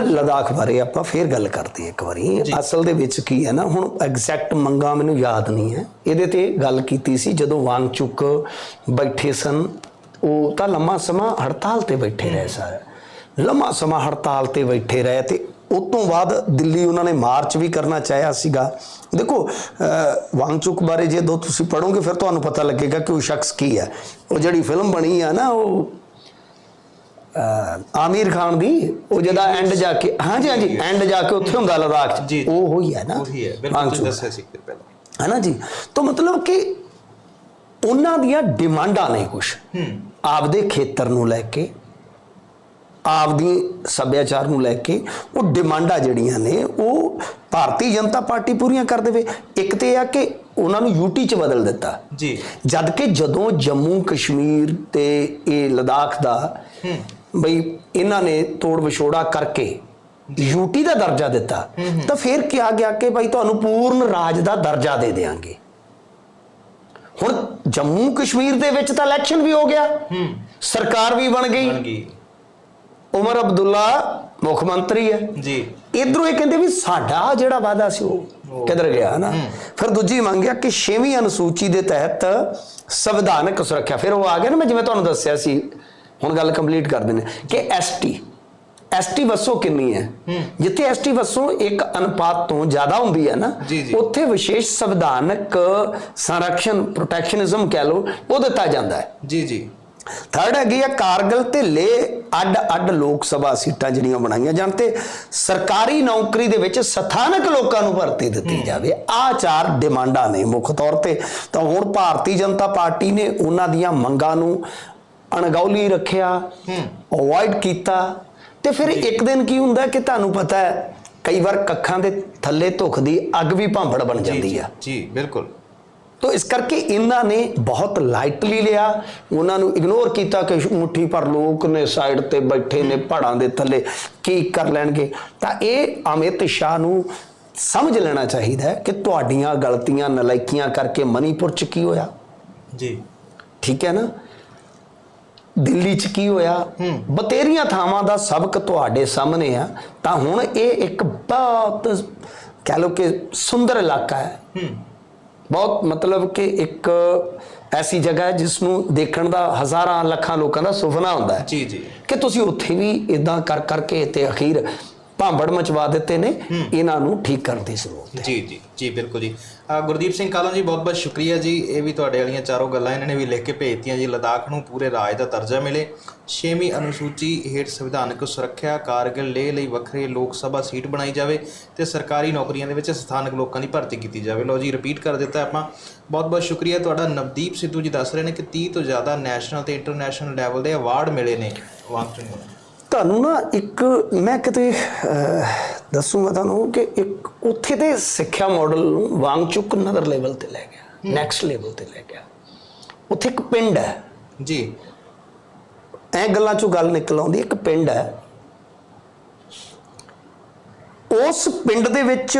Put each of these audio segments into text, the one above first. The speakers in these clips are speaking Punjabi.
ਲਦਾਖ ਬਾਰੇ ਆਪਾਂ ਫੇਰ ਗੱਲ ਕਰਦੇ ਹਾਂ ਇੱਕ ਵਾਰੀ। ਅਸਲ ਦੇ ਵਿੱਚ ਕੀ ਹੈ ਨਾ ਹੁਣ ਐਗਜ਼ੈਕਟ ਮੰਗਾ ਮੈਨੂੰ ਯਾਦ ਨਹੀਂ ਹੈ। ਇਹਦੇ ਤੇ ਗੱਲ ਕੀਤੀ ਸੀ ਜਦੋਂ ਵਾਂਗਚੁਕ ਬੈਠੇ ਸਨ। ਉਹ ਤਾਂ ਲੰਮਾ ਸਮਾਂ ਹੜਤਾਲ ਤੇ ਬੈਠੇ ਰਹੇ ਸਾਰੇ। ਲੰਮਾ ਸਮਾਂ ਹੜਤਾਲ ਤੇ ਬੈਠੇ ਰਹੇ ਤੇ ਉਸ ਤੋਂ ਬਾਅਦ ਦਿੱਲੀ ਉਹਨਾਂ ਨੇ ਮਾਰਚ ਵੀ ਕਰਨਾ ਚਾਹਿਆ ਸੀਗਾ। ਦੇਖੋ ਵਾਂਗਚੁਕ ਬਾਰੇ ਜੇ ਦੋ ਤੁਸੀਂ ਪੜੋਗੇ ਫਿਰ ਤੁਹਾਨੂੰ ਪਤਾ ਲੱਗੇਗਾ ਕਿ ਉਹ ਸ਼ਖਸ ਕੀ ਹੈ। ਉਹ ਜਿਹੜੀ ਫਿਲਮ ਬਣੀ ਆ ਨਾ ਉਹ ਆਮੀਰ ਖਾਨ ਦੀ ਉਹ ਜਿਹਦਾ ਐਂਡ ਜਾ ਕੇ ਹਾਂਜੀ ਹਾਂਜੀ ਐਂਡ ਜਾ ਕੇ ਉੱਥੇ ਹੁੰਦਾ ਲਦਾਖ ਚ। ਉਹ ਹੋਈ ਹੈ ਨਾ। ਉਹੀ ਹੈ ਬਿਲਕੁਲ ਦੱਸਿਆ ਸੀ ਪਹਿਲਾਂ। ਹੈ ਨਾ ਜੀ। ਤਾਂ ਮਤਲਬ ਕਿ ਉਹਨਾਂ ਦੀਆਂ ਡਿਮਾਂਡਾਂ ਨੇ ਕੁਝ ਆਪਦੇ ਖੇਤਰ ਨੂੰ ਲੈ ਕੇ ਆਪਦੀ ਸੱਭਿਆਚਾਰ ਨੂੰ ਲੈ ਕੇ ਉਹ ਡਿਮਾਂਡਾਂ ਜਿਹੜੀਆਂ ਨੇ ਉਹ ਭਾਰਤੀ ਜਨਤਾ ਪਾਰਟੀ ਪੂਰੀਆਂ ਕਰ ਦੇਵੇ। ਇੱਕ ਤੇ ਆ ਕਿ ਉਹਨਾਂ ਨੂੰ ਯੂਟੀ ਚ ਬਦਲ ਦਿੱਤਾ। ਜੀ। ਜਦ ਕਿ ਜਦੋਂ ਜੰਮੂ ਕਸ਼ਮੀਰ ਤੇ ਇਹ ਲਦਾਖ ਦਾ ਬਈ ਇਹਨਾਂ ਨੇ ਤੋੜ ਵਿਛੋੜਾ ਕਰਕੇ ਯੂਟੀ ਦਾ ਦਰਜਾ ਦਿੱਤਾ। ਤਾਂ ਫਿਰ ਕਿਹਾ ਗਿਆ ਕਿ ਭਾਈ ਤੁਹਾਨੂੰ ਪੂਰਨ ਰਾਜ ਦਾ ਦਰਜਾ ਦੇ ਦੇਵਾਂਗੇ ਹੁਣ ਜੰਮੂ ਕਸ਼ਮੀਰ ਦੇ ਵਿੱਚ ਤਾਂ ਇਲੈਕਸ਼ਨ ਵੀ ਹੋ ਗਿਆ। ਸਰਕਾਰ ਵੀ ਬਣ ਗਈ। ਉਮਰ ਅਬਦੁੱਲਾ ਮੁੱਖ ਮੰਤਰੀ ਹੈ। ਜੀ। ਇਧਰੋਂ ਇਹ ਕਹਿੰਦੇ ਵੀ ਸਾਡਾ ਜਿਹੜਾ ਵਾਅਦਾ ਸੀ ਉਹ ਕਿੱਧਰ ਗਿਆ ਨਾ ਫਿਰ ਦੂਜੀ ਮੰਗਿਆ ਕਿ ਛੇਵੀਂ ਅਨੁਸੂਚੀ ਦੇ ਤਹਿਤ ਸੰਵਿਧਾਨਕ ਸੁਰੱਖਿਆ। ਫਿਰ ਉਹ ਆ ਗਿਆ ਨਾ ਮੈਂ ਜਿਵੇਂ ਤੁਹਾਨੂੰ ਦੱਸਿਆ ਸੀ ਹੁਣ ਗੱਲ ਕੰਪਲੀਟ ਕਰ ਦਿੰਦੇ ਹਾਂ ਕਿ ਐਸਟੀ ਐਸਟੀ ਵਸੋਂ ਕਿੰਨੀ ਹੈ? ਜਿੱਥੇ ਐਸਟੀ ਵਸੋਂ ਇੱਕ ਅਨੁਪਾਤ ਤੋਂ ਜ਼ਿਆਦਾ ਹੁੰਦੀ ਹੈ ਨਾ। ਉੱਥੇ ਵਿਸ਼ੇਸ਼ ਸੰਵਿਧਾਨਕ ਸੰਰਕਸ਼ਣ ਪ੍ਰੋਟੈਕਸ਼ਨਿਜ਼ਮ ਕਹਿ ਲਓ ਉਹ ਦਿੱਤਾ ਜਾਂਦਾ ਹੈ। ਜੀ ਜੀ। ਥਰਡ ਹੈਗੀ ਆ ਕਾਰਗਲ ਤੇ ਲੇ ਅੱਡ ਅੱਡ ਲੋਕ ਸਭਾ ਸੀਟਾਂ ਜਿਹੜੀਆਂ ਬਣਾਈਆਂ ਜਾਣ ਤੇ ਸਰਕਾਰੀ ਨੌਕਰੀ ਦੇ ਵਿੱਚ ਸਥਾਨਕ ਲੋਕਾਂ ਨੂੰ ਭਰਤੀ ਦਿੱਤੀ ਜਾਵੇ। ਆ ਚਾਰ ਡਿਮਾਂਡਾਂ ਨੇ ਮੁੱਖ ਤੌਰ ਤੇ। ਤਾਂ ਹੁਣ ਭਾਰਤੀ ਜਨਤਾ ਪਾਰਟੀ ਨੇ ਉਹਨਾਂ ਦੀਆਂ ਮੰਗਾਂ ਨੂੰ ਅਣਗੌਲੀ ਰੱਖਿਆ ਅਵੋਇਡ ਕੀਤਾ। ਤੇ ਫਿਰ ਇੱਕ ਦਿਨ ਕੀ ਹੁੰਦਾ ਕਿ ਤੁਹਾਨੂੰ ਪਤਾ ਹੈ ਕਈ ਵਾਰ ਕੱਖਾਂ ਦੇ ਥੱਲੇ ਧੁਖਦੀ ਅੱਗ ਵੀ ਭਾਂਬੜ ਬਣ ਜਾਂਦੀ ਆ। ਜੀ ਬਿਲਕੁਲ। ਤੋ ਇਸ ਕਰਕੇ ਇਹਨਾਂ ਨੇ ਬਹੁਤ ਲਾਈਟਲੀ ਲਿਆ। ਉਹਨਾਂ ਨੂੰ ਇਗਨੋਰ ਕੀਤਾ ਕਿ ਮੁੱਠੀ ਪਰ ਲੋਕ ਨੇ ਸਾਈਡ ਤੇ ਬੈਠੇ ਨੇ ਪਹਾੜਾਂ ਦੇ ਥੱਲੇ ਕੀ ਕਰ ਲੈਣਗੇ? ਤਾਂ ਇਹ ਅਮਿਤ ਸ਼ਾਹ ਨੂੰ ਸਮਝ ਲੈਣਾ ਚਾਹੀਦਾ ਹੈ ਕਿ ਤੁਹਾਡੀਆਂ ਗਲਤੀਆਂ ਨਲਾਇਕੀਆਂ ਕਰਕੇ ਮਨੀਪੁਰ ਚ ਕੀ ਹੋਇਆ। ਜੀ। ਠੀਕ ਹੈ ਨਾ? ਦਿੱਲੀ ਚ ਕੀ ਹੋਇਆ? ਬਤੇਰੀਆਂ ਥਾਵਾਂ ਦਾ ਸਬਕ ਤੁਹਾਡੇ ਸਾਹਮਣੇ ਆ। ਤਾਂ ਹੁਣ ਇਹ ਇੱਕ ਬਹੁਤ ਕਹ ਲਓ ਕਿ ਸੁੰਦਰ ਇਲਾਕਾ ਹੈ। ਹੂੰ। ਬਹੁਤ ਮਤਲਬ ਕਿ ਇੱਕ ਐਸੀ ਜਗ੍ਹਾ ਹੈ ਜਿਸ ਨੂੰ ਦੇਖਣ ਦਾ ਹਜ਼ਾਰਾਂ ਲੱਖਾਂ ਲੋਕਾਂ ਦਾ ਸੁਪਨਾ ਹੁੰਦਾ ਹੈ। ਜੀ ਜੀ। ਕਿ ਤੁਸੀਂ ਉੱਥੇ ਵੀ ਇਦਾਂ ਕਰ ਕਰਕੇ ਤੇ ਅਖੀਰ ਭਾਂਬੜ ਮਚਵਾ ਦਿੱਤੇ ਨੇ ਇਹਨਾਂ ਨੂੰ ਠੀਕ ਕਰਨ ਦੀ ਜ਼ਰੂਰਤ ਹੈ। ਜੀ ਜੀ ਜੀ ਬਿਲਕੁਲ ਜੀ। ਗੁਰਦੀਪ ਸਿੰਘ ਕਾਲਾਂ ਜੀ ਬਹੁਤ ਬਹੁਤ ਸ਼ੁਕਰੀਆ ਜੀ। ਇਹ ਵੀ ਤੁਹਾਡੇ ਵਾਲੀਆਂ ਚਾਰੋਂ ਗੱਲਾਂ ਇਹਨਾਂ ਨੇ ਵੀ ਲਿਖ ਕੇ ਭੇਜਤੀਆਂ ਜੀ। ਲਦਾਖ ਨੂੰ ਪੂਰੇ ਰਾਜ ਦਾ ਦਰਜਾ ਮਿਲੇ। ਛੇਵੀਂ ਅਨੁਸੂਚੀ ਹੇਠ ਸੰਵਿਧਾਨਕ ਸੁਰੱਖਿਆ ਕਾਰਗਿਲ ਲੇਹ ਲਈ ਵੱਖਰੇ ਲੋਕ ਸਭਾ ਸੀਟ ਬਣਾਈ ਜਾਵੇ ਤੇ ਸਰਕਾਰੀ ਨੌਕਰੀਆਂ ਦੇ ਵਿੱਚ ਸਥਾਨਕ ਲੋਕਾਂ ਦੀ ਭਰਤੀ ਕੀਤੀ ਜਾਵੇ। ਲਓ ਜੀ ਰਿਪੀਟ ਕਰ ਦਿੱਤਾ ਆਪਾਂ। ਬਹੁਤ ਬਹੁਤ ਸ਼ੁਕਰੀਆ। ਤੁਹਾਡਾ ਨਵਦੀਪ ਸਿੱਧੂ ਜੀ ਦੱਸ ਰਹੇ ਨੇ ਕਿ 30 ਤੋਂ ਜ਼ਿਆਦਾ ਨੈਸ਼ਨਲ ਤੇ ਇੰਟਰਨੈਸ਼ਨਲ ਲੈਵਲ ਦੇ ਅਵਾਰਡ ਮਿਲੇ ਨੇ। ਨੂੰ ਤੁਹਾਨੂੰ ਨਾ ਇੱਕ ਮੈਂ ਕਿਤੇ ਦੱਸੂਗਾ ਤੁਹਾਨੂੰ ਕਿ ਇੱਕ ਉੱਥੇ ਦੇ ਸਿੱਖਿਆ ਮਾਡਲ ਨੂੰ ਵਾਂਗਚੁਕ ਨਦਰ ਲੈਵਲ ਤੇ ਲੈ ਗਿਆ ਨੈਕਸਟ ਲੈਵਲ ਤੇ ਲੈ ਗਿਆ। ਉੱਥੇ ਇੱਕ ਪਿੰਡ ਹੈ। ਜੀ। ਐ ਗੱਲਾਂ ਚੋਂ ਗੱਲ ਨਿਕਲ ਆਉਂਦੀ ਇੱਕ ਪਿੰਡ ਹੈ। ਉਸ ਪਿੰਡ ਦੇ ਵਿੱਚ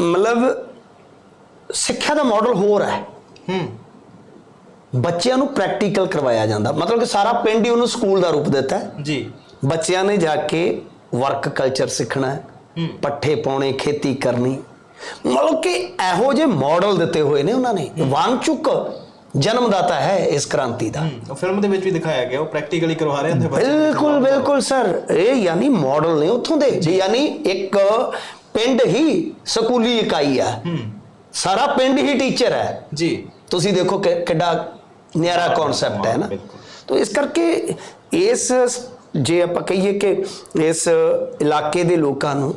ਮਤਲਬ ਸਿੱਖਿਆ ਦਾ ਮਾਡਲ ਹੋਰ ਹੈ। ਹੂੰ। ਬੱਚਿਆਂ ਨੂੰ ਪ੍ਰੈਕਟੀਕਲ ਕਰਵਾਇਆ ਜਾਂਦਾ। ਮਤਲਬ ਕਿ ਸਾਰਾ ਪਿੰਡ ਹੀ ਉਹਨੂੰ ਸਕੂਲ ਦਾ ਰੂਪ ਦਿੱਤਾ ਹੈ। ਜੀ। ਬੱਚਿਆਂ ਨੇ ਜਾ ਕੇ ਵਰਕ ਕਲਚਰ ਸਿੱਖਣਾ ਹੈ ਪੱਠੇ ਪਾਉਣੇ ਖੇਤੀ ਕਰਨੀ। ਮਤਲਬ ਕਿ ਇਹੋ ਜਿਹੇ ਮਾਡਲ ਦਿੱਤੇ ਹੋਏ ਨੇ ਉਹਨਾਂ ਨੇ। ਵਾਂਗਚੁਕ ਜਨਮਦਾਤਾ ਹੈ ਇਸ ਕ੍ਰਾਂਤੀ ਦਾ। ਫਿਲਮ ਦੇ ਵਿੱਚ ਵੀ ਦਿਖਾਇਆ ਗਿਆ ਉਹ ਪ੍ਰੈਕਟੀਕਲੀ ਕਰਵਾ ਰਹੇ ਹੁੰਦੇ ਬਿਲਕੁਲ ਬਿਲਕੁਲ ਸਰ। ਇਹ ਯਾਨੀ ਮਾਡਲ ਨੇ ਉੱਥੋਂ ਦੇ। ਜੀ। ਯਾਨੀ ਇੱਕ ਪਿੰਡ ਹੀ ਸਕੂਲੀ ਇਕਾਈ ਆ। ਸਾਰਾ ਪਿੰਡ ਹੀ ਟੀਚਰ ਹੈ। ਜੀ। ਤੁਸੀਂ ਦੇਖੋ ਕਿ ਕਿੱਡਾ ਨਿਆਰਾ ਕਨਸੈਪਟ ਹੈ ਨਾ। ਤੋ ਇਸ ਕਰਕੇ ਇਸ ਜੇ ਆਪਾਂ ਕਹੀਏ ਕਿ ਇਸ ਇਲਾਕੇ ਦੇ ਲੋਕਾਂ ਨੂੰ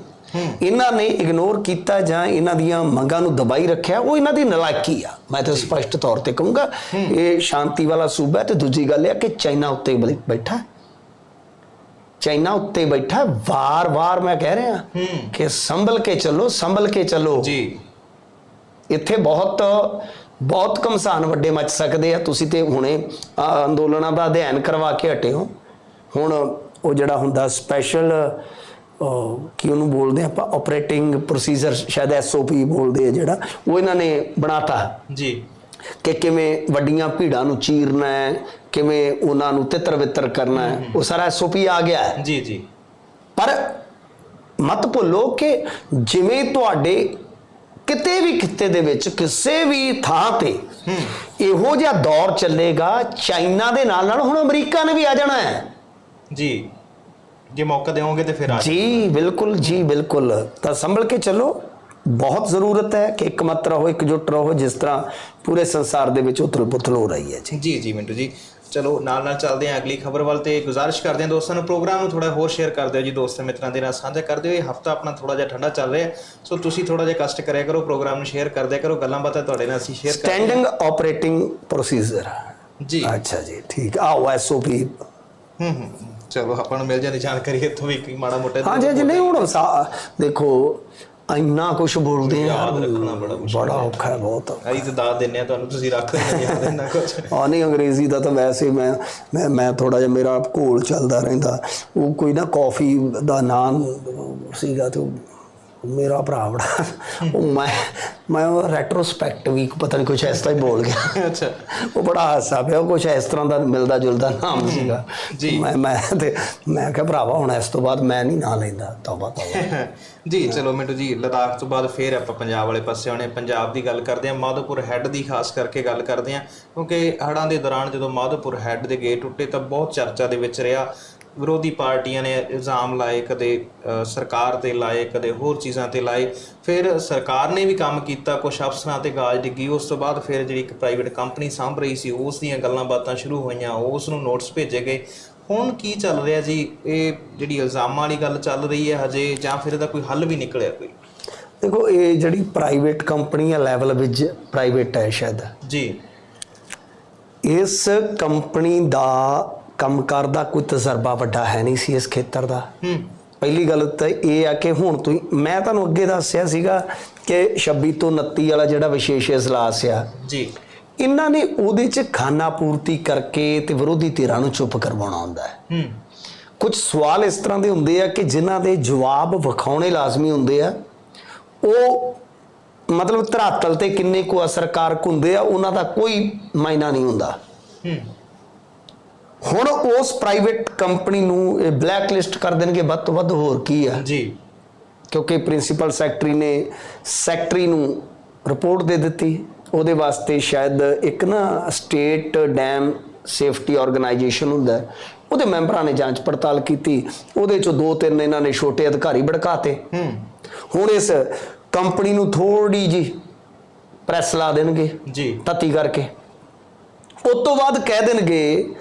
ਇਹਨਾਂ ਨੇ ਇਗਨੋਰ ਕੀਤਾ ਜਾਂ ਇਹਨਾਂ ਦੀਆਂ ਮੰਗਾਂ ਨੂੰ ਦਬਾਈ ਰੱਖਿਆ ਉਹ ਇਹਨਾਂ ਦੀ ਨਲਾਇਕੀ ਆ। ਮੈਂ ਤਾਂ ਸਪਸ਼ਟ ਤੌਰ ਤੇ ਕਹੂੰਗਾ ਇਹ ਸ਼ਾਂਤੀ ਵਾਲਾ ਸੂਬਾ ਹੈ ਤੇ ਦੂਜੀ ਗੱਲ ਇਹ ਕਿ ਚਾਈਨਾ ਉੱਤੇ ਬੈਠਾ। ਚਾਈਨਾ ਉੱਤੇ ਬੈਠਾ ਵਾਰ-ਵਾਰ ਮੈਂ ਕਹਿ ਰਿਹਾ ਕਿ ਸੰਭਲ ਕੇ ਚੱਲੋ ਸੰਭਲ ਕੇ ਚੱਲੋ। ਜੀ। ਇੱਥੇ ਬਹੁਤ ਬਹੁਤ ਕਮਸਾਨ ਵੱਡੇ ਮਚ ਸਕਦੇ ਆ। ਤੁਸੀਂ ਤੇ ਹੁਣੇ ਅੰਦੋਲਨਾਂ ਦਾ ਅਧਿਐਨ ਕਰਵਾ ਕੇ ਹਟੇ ਹੋ। ਹੁਣ ਉਹ ਜਿਹੜਾ ਹੁੰਦਾ ਸਪੈਸ਼ਲ ਕੀ ਉਹਨੂੰ ਬੋਲਦੇ ਆਪਾਂ ਆਪਰੇਟਿੰਗ ਪ੍ਰੋਸੀਜਰ ਸ਼ਾਇਦ ਐਸਓਪੀ ਬੋਲਦੇ ਆ ਜਿਹੜਾ ਉਹ ਇਹਨਾਂ ਨੇ ਬਣਾਤਾ। ਜੀ। ਕਿ ਕਿਵੇਂ ਵੱਡੀਆਂ ਭੀੜਾਂ ਨੂੰ ਚੀਰਨਾ ਹੈ ਕਿਵੇਂ ਉਹਨਾਂ ਨੂੰ ਤਿੱਤਰ ਵਿਤਰ ਕਰਨਾ ਹੈ ਉਹ ਸਾਰਾ ਐਸਓਪੀ ਆ ਗਿਆ ਹੈ। ਜੀ ਜੀ। ਪਰ ਮਤ ਭੁੱਲੋ ਕਿ ਜਿਵੇਂ ਤੁਹਾਡੇ ਕਿਤੇ ਵੀ ਕਿਤੇ ਦੇ ਵਿੱਚ ਕਿਸੇ ਵੀ ਥਾਂ ਤੇ ਇਹੋ ਜਿਹਾ ਦੌਰ ਚੱਲੇਗਾ ਚਾਈਨਾ ਦੇ ਨਾਲ ਨਾਲ ਹੁਣ ਅਮਰੀਕਾ ਨੇ ਵੀ ਆ ਜਾਣਾ ਹੈ। ਜੀ। ਜੇ ਮੌਕਾ ਦੇਵੋਗੇ ਤੇ ਫਿਰ ਆ ਜੀ ਬਿਲਕੁਲ ਜੀ ਬਿਲਕੁਲ। ਤਾਂ ਸੰਭਲ ਕੇ ਚੱਲੋ। ਬਹੁਤ ਜ਼ਰੂਰਤ ਹੈ ਕਿ ਇਕਮਤ ਰਹੋ ਇਕਜੁੱਟ ਰਹੋ ਜਿਸ ਤਰ੍ਹਾਂ ਪੂਰੇ ਸੰਸਾਰ ਦੇ ਵਿੱਚ ਉਥਲ ਪੁਥਲ ਹੋ ਰਹੀ ਹੈ ਜੀ। ਜੀ ਜੀ ਮਿੰਟੂ ਜੀ। ਚਲੋ ਨਾਲ ਨਾਲ ਚੱਲਦੇ ਹਾਂ ਅਗਲੀ ਖਬਰ ਵੱਲ ਤੇ ਗੁਜ਼ਾਰਿਸ਼ ਕਰਦੇ ਹਾਂ ਦੋਸਤਾਂ ਨੂੰ। ਪ੍ਰੋਗਰਾਮ ਨੂੰ ਥੋੜਾ ਹੋਰ ਸ਼ੇਅਰ ਕਰ ਦਿਓ ਜੀ ਦੋਸਤਾਂ ਮਿੱਤਰਾਂ ਦੇ ਨਾਲ ਸਾਂਝਾ ਕਰ ਦਿਓ ਇਹ ਹਫਤਾ ਆਪਣਾ ਥੋੜਾ ਜਿਹਾ ਠੰਡਾ ਚੱਲ ਰਿਹਾ। ਸੋ ਤੁਸੀਂ ਥੋੜਾ ਜਿਹਾ ਕਸ਼ਟ ਕਰਿਆ ਕਰੋ ਪ੍ਰੋਗਰਾਮ ਨੂੰ ਸ਼ੇਅਰ ਕਰ ਦਿਆ ਕਰੋ। ਗੱਲਾਂ ਬਾਤਾਂ ਤੁਹਾਡੇ ਨਾਲ ਅਸੀਂ ਸ਼ੇਅਰ ਕਰ ਸਟੈਂਡਿੰਗ ਆਪਰੇਟਿੰਗ ਪ੍ਰੋਸੀਜਰ ਜੀ। ਅੱਛਾ ਜੀ ਠੀਕ। ਆਓ ਐਸਓਪੀ ਹੂੰ ਹੂੰ। ਚਲੋ ਆਪਾਂ ਨੂੰ ਮਿਲ ਜਾਂਦੀ ਜਾਣਕਾਰੀ ਇੱਥੋਂ ਵੀ ਕੋਈ ਮਾੜਾ ਮੋਟਾ ਹਾਂ ਜੀ ਜੀ ਨਹੀਂ ਹੁਣ ਸਾ- ਦੇਖੋ ਇੰਨਾ ਕੁਝ ਬੋਲਦੇ ਆ। ਯਾਦ ਰੱਖਣਾ ਬੜਾ ਬੜਾ ਔਖਾ ਹੈ ਬਹੁਤ ਅਸੀਂ ਤਾਂ ਦਾਦ ਦਿੰਨੇ ਆ ਤੁਹਾਨੂੰ ਤੁਸੀਂ ਰੱਖ ਲੈਂਦੇ ਯਾਦ ਇੰਨਾ ਕੁਝ ਆ ਨਹੀਂ ਅੰਗਰੇਜ਼ੀ ਦਾ ਤਾਂ ਵੈਸੇ ਮੈਂ ਮੈਂ ਮੈਂ ਥੋੜਾ ਜਿਹਾ ਮੇਰਾ ਘੋਲ ਚੱਲਦਾ ਰਹਿੰਦਾ। ਉਹ ਕੋਈ ਨਾ ਕਾਫੀ ਦਾ ਨਾਮ ਸੀਗਾ ਤੇ ਉਹ ਮੇਰਾ ਭਰਾ ਬੜਾ। ਉਹ ਮੈਂ ਮੈਂ ਰੈਟਰੋਸਪੈਕਟ ਵੀ ਪਤਾ ਨਹੀਂ ਕੁਝ ਇਸ ਤਰ੍ਹਾਂ ਹੀ ਬੋਲ ਗਿਆ। ਅੱਛਾ। ਉਹ ਬੜਾ ਹਾਸਾ ਪਿਆ ਉਹ ਕੁਝ ਇਸ ਤਰ੍ਹਾਂ ਦਾ ਮਿਲਦਾ ਜੁਲਦਾ ਨਾਮ ਸੀਗਾ। ਜੀ। ਮੈਂ ਮੈਂ ਤੇ ਮੈਂ ਕਿਹਾ ਭਰਾਵਾ ਹੁਣ ਇਸ ਤੋਂ ਬਾਅਦ ਮੈਂ ਨਹੀਂ ਨਾਂ ਲੈਂਦਾ ਤੌਬਾ ਤੌਬਾ। ਜੀ ਚਲੋ ਮਿੰਟੂ ਜੀ ਲਦਾਖ ਤੋਂ ਬਾਅਦ ਫੇਰ ਆਪਾਂ ਪੰਜਾਬ ਵਾਲੇ ਪਾਸੇ ਆਉਣੇ। ਪੰਜਾਬ ਦੀ ਗੱਲ ਕਰਦੇ ਹਾਂ ਮਾਧੋਪੁਰ ਹੈੱਡ ਦੀ ਖਾਸ ਕਰਕੇ ਗੱਲ ਕਰਦੇ ਹਾਂ ਕਿਉਂਕਿ ਹੜ੍ਹਾਂ ਦੇ ਦੌਰਾਨ ਜਦੋਂ ਮਾਧੋਪੁਰ ਹੈੱਡ ਦੇ ਗੇਟ ਟੁੱਟੇ ਤਾਂ ਬਹੁਤ ਚਰਚਾ ਦੇ ਵਿੱਚ ਰਿਹਾ। ਵਿਰੋਧੀ ਪਾਰਟੀਆਂ ਨੇ ਇਲਜ਼ਾਮ ਲਾਏ ਕਦੇ ਸਰਕਾਰ ਤੇ ਲਾਏ ਕਦੇ ਹੋਰ ਚੀਜ਼ਾਂ ਤੇ ਲਾਏ। ਫਿਰ ਸਰਕਾਰ ਨੇ ਵੀ ਕੰਮ ਕੀਤਾ ਕੁਝ ਅਫਸਰਾਂ ਤੇ ਗਾਜ ਡਿੱਗੀ। ਉਸ ਤੋਂ ਬਾਅਦ ਫਿਰ ਜਿਹੜੀ ਇੱਕ ਪ੍ਰਾਈਵੇਟ ਕੰਪਨੀ ਸਾਂਭ ਰਹੀ ਸੀ ਉਸ ਦੀਆਂ ਗੱਲਾਂ ਬਾਤਾਂ ਸ਼ੁਰੂ ਹੋਈਆਂ ਉਸ ਨੂੰ ਨੋਟਿਸ ਭੇਜੇ ਗਏ। ਹੁਣ ਕੀ ਚੱਲ ਰਿਹਾ ਜੀ? ਇਹ ਜਿਹੜੀ ਇਲਜ਼ਾਮਾਂ ਵਾਲੀ ਗੱਲ ਚੱਲ ਰਹੀ ਹੈ ਹਜੇ ਜਾਂ ਫਿਰ ਇਹਦਾ ਕੋਈ ਹੱਲ ਵੀ ਨਿਕਲਿਆ ਕੋਈ? ਦੇਖੋ ਇਹ ਜਿਹੜੀ ਪ੍ਰਾਈਵੇਟ ਕੰਪਨੀ ਆ ਲੈਵਲ ਵਿੱਚ ਪ੍ਰਾਈਵੇਟ ਹੈ ਸ਼ਾਇਦ। ਜੀ। ਇਸ ਕੰਪਨੀ ਦਾ ਕੰਮਕਾਰ ਦਾ ਕੋਈ ਤਜਰਬਾ ਵੱਡਾ ਹੈ ਨਹੀਂ ਸੀ ਇਸ ਖੇਤਰ ਦਾ। ਹੂੰ ਪਹਿਲੀ ਗੱਲ ਤਾਂ ਇਹ ਆ ਕਿ ਹੁਣ ਤੁਸੀਂ ਮੈਂ ਤੁਹਾਨੂੰ ਅੱਗੇ ਦੱਸਿਆ ਸੀਗਾ ਕਿ 26 ਤੋਂ 29 ਵਾਲਾ ਜਿਹੜਾ ਵਿਸ਼ੇਸ਼ ਇਜਲਾਸ ਆ ਜੀ। ਇਹਨਾਂ ਨੇ ਉਹਦੇ 'ਚ ਖਾਨਾ ਪੂਰਤੀ ਕਰਕੇ ਤੇ ਵਿਰੋਧੀ ਧਿਰਾਂ ਨੂੰ ਚੁੱਪ ਕਰਵਾਉਣਾ ਹੁੰਦਾ ਹੈ। ਹੂੰ। ਕੁਝ ਸਵਾਲ ਇਸ ਤਰ੍ਹਾਂ ਦੇ ਹੁੰਦੇ ਆ ਕਿ ਜਿਨ੍ਹਾਂ ਦੇ ਜਵਾਬ ਵਿਖਾਉਣੇ ਲਾਜ਼ਮੀ ਹੁੰਦੇ ਆ ਉਹ ਮਤਲਬ ਧਰਾਤਲ ਤੇ ਕਿੰਨੇ ਕੁ ਅਸਰਕਾਰਕ ਹੁੰਦੇ ਆ ਉਹਨਾਂ ਦਾ ਕੋਈ ਮਾਇਨਾ ਨਹੀਂ ਹੁੰਦਾ। ਹੂੰ। ਹੁਣ ਉਸ ਪ੍ਰਾਈਵੇਟ ਕੰਪਨੀ ਨੂੰ ਇਹ ਬਲੈਕ ਲਿਸਟ ਕਰ ਦੇਣਗੇ ਵੱਧ ਤੋਂ ਵੱਧ ਹੋਰ ਕੀ ਆ? ਜੀ। ਕਿਉਂਕਿ ਪ੍ਰਿੰਸੀਪਲ ਸੈਕਟਰੀ ਨੇ ਸੈਕਟਰੀ ਨੂੰ ਰਿਪੋਰਟ ਦੇ ਦਿੱਤੀ। ਉਹਦੇ ਵਾਸਤੇ ਸ਼ਾਇਦ ਇੱਕ ਨਾ ਸਟੇਟ ਡੈਮ ਸੇਫਟੀ ਆਰਗੇਨਾਈਜੇਸ਼ਨ ਹੁੰਦਾ। ਉਹਦੇ ਮੈਂਬਰਾਂ ਨੇ ਜਾਂਚ ਪੜਤਾਲ ਕੀਤੀ। ਉਹਦੇ ਚੋਂ ਦੋ ਤਿੰਨ ਇਹਨਾਂ ਨੇ ਛੋਟੇ ਅਧਿਕਾਰੀ ਭੜਕਾਤੇ। ਹੂੰ। ਹੁਣ ਇਸ ਕੰਪਨੀ ਨੂੰ ਥੋੜੀ ਜੀ ਪ੍ਰੈਸ ਲਾ ਦੇਣਗੇ ਜੀ। ਤਤੀ ਕਰਕੇ। ਉਸ ਤੋਂ ਬਾਅਦ ਕਹਿ ਦੇਣਗੇ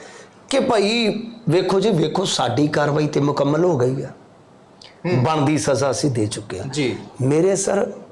ਕਿ ਭਾਈ ਵੇਖੋ ਜੀ ਵੇਖੋ ਸਾਡੀ ਕਾਰਵਾਈ ਤੇ ਮੁਕੰਮਲ ਹੋ ਗਈ ਆ। ਬਣਦੀ ਸਜ਼ਾ ਅਸੀਂ ਦੇ ਚੁੱਕੇ ਹਾਂ ਜੀ। ਮੇਰੇ ਸਰ